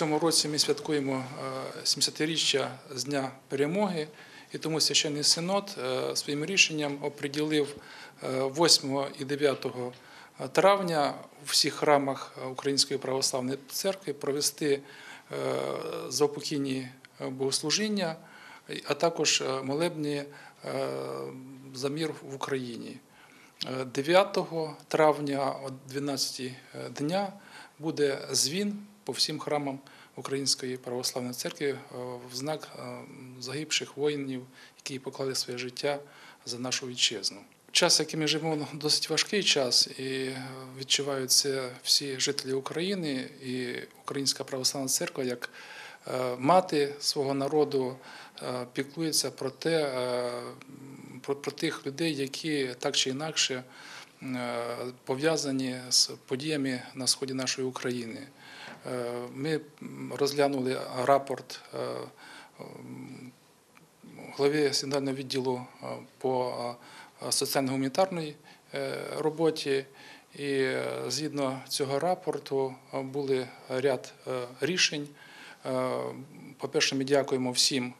цьому році ми святкуємо е, 70-річчя з Дня перемоги, і тому священний синод е, своїм рішенням оприділив е, 8 і 9 травня у всіх храмах Української православної церкви провести е, заупокійні е, богослужіння, а також е, молебні е, за мір в Україні. Е, 9 травня о 12 дня буде звін по всім храмам Української православної церкви е, в знак е, загибших воїнів, які поклали своє життя за нашу вітчизну. Час, який ми живемо, досить важкий час, і е, відчувають це всі жителі України і Українська православна церква як мати свого народу піклується про те, про, тих людей, які так чи інакше пов'язані з подіями на сході нашої України. Е, Ми розглянули рапорт е, м, глави синодального відділу е, по е, соціально-гуманітарній е, роботі. І е, згідно цього рапорту е, були ряд е, рішень. Е, По-перше, ми дякуємо всім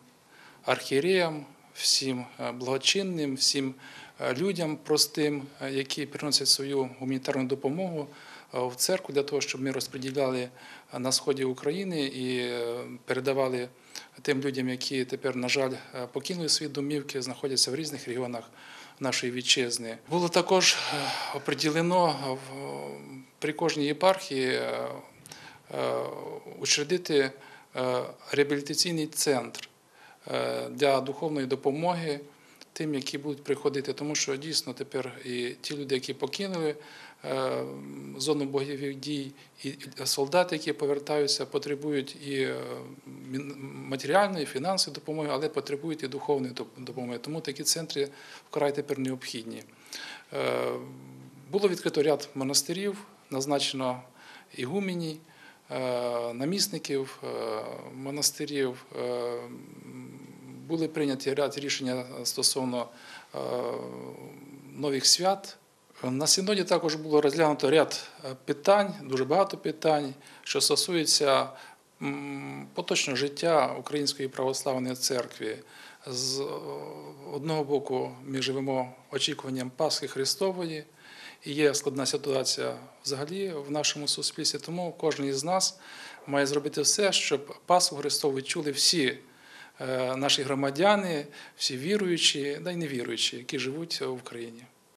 архієреям, всім е, благочинним, всім е, людям простим, е, які приносять свою гуманітарну допомогу в церкву для того, щоб ми розподіляли на сході України і передавали тим людям, які тепер, на жаль, покинули свої домівки, знаходяться в різних регіонах нашої вітчизни. Було також оприділено при кожній єпархії учредити реабілітаційний центр для духовної допомоги тим, які будуть приходити, тому що дійсно тепер і ті люди, які покинули е, зону бойових дій, і солдати, які повертаються, потребують і е, матеріальної, і фінансової допомоги, але потребують і духовної допомоги. Тому такі центри вкрай тепер необхідні. Е, Було відкрито ряд монастирів, назначено ігумені, е, намісників е, монастирів. Е, Були прийняті ряд рішення стосовно е, нових свят. На синоді також було розглянуто ряд е, питань, дуже багато питань, що стосуються поточного життя Української православної церкви. З е, одного боку, ми живемо очікуванням Пасхи Христової, і є складна ситуація взагалі в нашому суспільстві. Тому кожен із нас має зробити все, щоб Пасху Христову відчули всі е, наші громадяни, всі віруючі, да й невіруючі, які живуть в Україні.